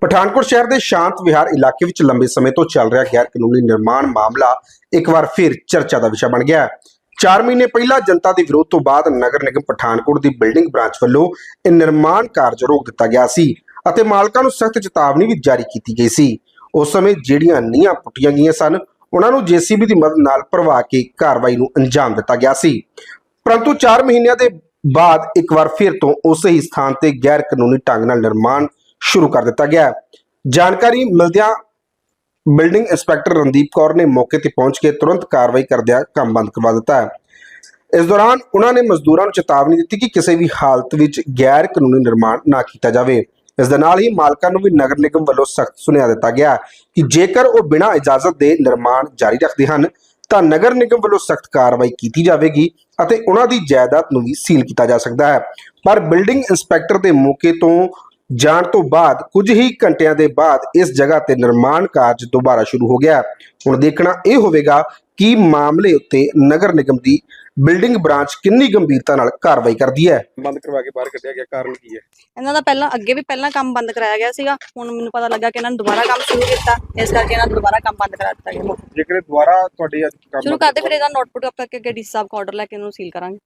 ਪਠਾਨਕੋਟ ਸ਼ਹਿਰ ਦੇ ਸ਼ਾਂਤ ਵਿਹਾਰ ਇਲਾਕੇ ਵਿੱਚ ਲੰਬੇ ਸਮੇਂ ਤੋਂ ਚੱਲ ਰਿਹਾ ਗੈਰ ਕਾਨੂੰਨੀ ਨਿਰਮਾਣ ਮਾਮਲਾ ਇੱਕ ਵਾਰ ਫਿਰ ਚਰਚਾ ਦਾ ਵਿਸ਼ਾ ਬਣ ਗਿਆ ਹੈ। 4 ਮਹੀਨੇ ਪਹਿਲਾਂ ਜਨਤਾ ਦੇ ਵਿਰੋਧ ਤੋਂ ਬਾਅਦ ਨਗਰ ਨਿਗਮ ਪਠਾਨਕੋਟ ਦੀ ਬਿਲਡਿੰਗ ਬ੍ਰਾਂਚ ਵੱਲੋਂ ਇਹ ਨਿਰਮਾਣ ਕਾਰਜ ਰੋਕ ਦਿੱਤਾ ਗਿਆ ਸੀ ਅਤੇ ਮਾਲਕਾਂ ਨੂੰ ਸਖਤ ਚੇਤਾਵਨੀ ਵੀ ਜਾਰੀ ਕੀਤੀ ਗਈ ਸੀ। ਉਸ ਸਮੇਂ ਜਿਹੜੀਆਂ ਨੀਹਾਂ ਪੁੱਟੀਆਂ ਗਈਆਂ ਸਨ, ਉਹਨਾਂ ਨੂੰ ਜੀਸੀਬੀ ਦੀ ਮਦਦ ਨਾਲ ਭਰਵਾ ਕੇ ਕਾਰਵਾਈ ਨੂੰ ਅੰਜਾਮ ਦਿੱਤਾ ਗਿਆ ਸੀ। ਪਰੰਤੂ 4 ਮਹੀਨਿਆਂ ਦੇ ਬਾਅਦ ਇੱਕ ਵਾਰ ਫਿਰ ਤੋਂ ਉਸੇ ਹੀ ਸਥਾਨ ਤੇ ਗੈਰ ਕਾਨੂੰਨੀ ਢੰਗ ਨਾਲ ਨਿਰਮਾਣ ਸ਼ੁਰੂ ਕਰ ਦਿੱਤਾ ਗਿਆ ਜਾਣਕਾਰੀ ਮਿਲਦਿਆਂ ਬਿਲਡਿੰਗ ਇੰਸਪੈਕਟਰ ਰਣਦੀਪ ਕੌਰ ਨੇ ਮੌਕੇ ਤੇ ਪਹੁੰਚ ਕੇ ਤੁਰੰਤ ਕਾਰਵਾਈ ਕਰਦਿਆਂ ਕੰਮ ਬੰਦ ਕਰਵਾ ਦਿੱਤਾ ਹੈ। ਇਸ ਦੌਰਾਨ ਉਹਨਾਂ ਨੇ ਮਜ਼ਦੂਰਾਂ ਨੂੰ ਚੇਤਾਵਨੀ ਦਿੱਤੀ ਕਿ ਕਿਸੇ ਵੀ ਹਾਲਤ ਵਿੱਚ ਗੈਰ ਕਾਨੂੰਨੀ ਨਿਰਮਾਣ ਨਾ ਕੀਤਾ ਜਾਵੇ। ਇਸ ਦੇ ਨਾਲ ਹੀ ਮਾਲਕਾਂ ਨੂੰ ਵੀ ਨਗਰ ਨਿਗਮ ਵੱਲੋਂ ਸਖਤ ਸੁਨੇਹਾ ਦਿੱਤਾ ਗਿਆ ਕਿ ਜੇਕਰ ਉਹ ਬਿਨਾਂ ਇਜਾਜ਼ਤ ਦੇ ਨਿਰਮਾਣ ਜਾਰੀ ਰੱਖਦੇ ਹਨ, ਤਾਂ ਨਗਰ ਨਿਗਮ ਵੱਲੋਂ ਸਖਤ ਕਾਰਵਾਈ ਕੀਤੀ ਜਾਵੇਗੀ ਅਤੇ ਉਹਨਾਂ ਦੀ ਜਾਇਦਾਦ ਨੂੰ ਵੀ ਸੀਲ ਕੀਤਾ ਜਾ ਸਕਦਾ ਹੈ। ਪਰ ਬਿਲਡਿੰਗ ਇੰਸਪੈਕਟਰ ਦੇ ਮੌਕੇ ਤੋਂ ਜਾਣ ਤੋਂ ਬਾਅਦ ਕੁਝ ਹੀ ਘੰਟਿਆਂ ਦੇ ਬਾਅਦ ਇਸ ਜਗ੍ਹਾ ਤੇ ਨਿਰਮਾਣ ਕਾਰਜ ਦੁਬਾਰਾ ਸ਼ੁਰੂ ਹੋ ਗਿਆ। ਹੁਣ ਦੇਖਣਾ ਇਹ ਹੋਵੇਗਾ ਕਿ ਮਾਮਲੇ ਉੱਤੇ ਨਗਰ ਨਿਗਮ ਦੀ ਬਿਲਡਿੰਗ ਬ੍ਰਾਂਚ ਕਿੰਨੀ ਗੰਭੀਰਤਾ ਨਾਲ ਕਾਰਵਾਈ ਕਰਦੀ ਹੈ। ਬੰਦ ਕਰਵਾ ਕੇ ਬਾਹਰ ਕੱਢਿਆ ਗਿਆ ਕਾਰਨ ਕੀ ਹੈ? ਇਹਨਾਂ ਦਾ ਪਹਿਲਾਂ ਅੱਗੇ ਵੀ ਪਹਿਲਾਂ ਕੰਮ ਬੰਦ ਕਰਾਇਆ ਗਿਆ ਸੀਗਾ। ਹੁਣ ਮੈਨੂੰ ਪਤਾ ਲੱਗਾ ਕਿ ਇਹਨਾਂ ਨੇ ਦੁਬਾਰਾ ਕੰਮ ਸ਼ੁਰੂ ਕੀਤਾ। ਇਸ ਕਰਕੇ ਇਹਨਾਂ ਨੇ ਦੁਬਾਰਾ ਕੰਮ ਬੰਦ ਕਰਾ ਦਿੱਤਾ ਗਿਆ। ਜੇਕਰ ਇਹ ਦੁਬਾਰਾ ਤੁਹਾਡੇ ਅੱਜ ਕੰਮ ਸ਼ੁਰੂ ਕਰਦੇ ਫਿਰ ਇਹਦਾ ਨੋਟਬੁੱਕ ਅਪ ਕਰਕੇ ਅੱਗੇ ਡੀ ਸਾਹਿਬ ਕੋ ਆਰਡਰ ਲੈ ਕੇ ਇਹਨੂੰ ਸੀਲ ਕਰਾਂਗੇ।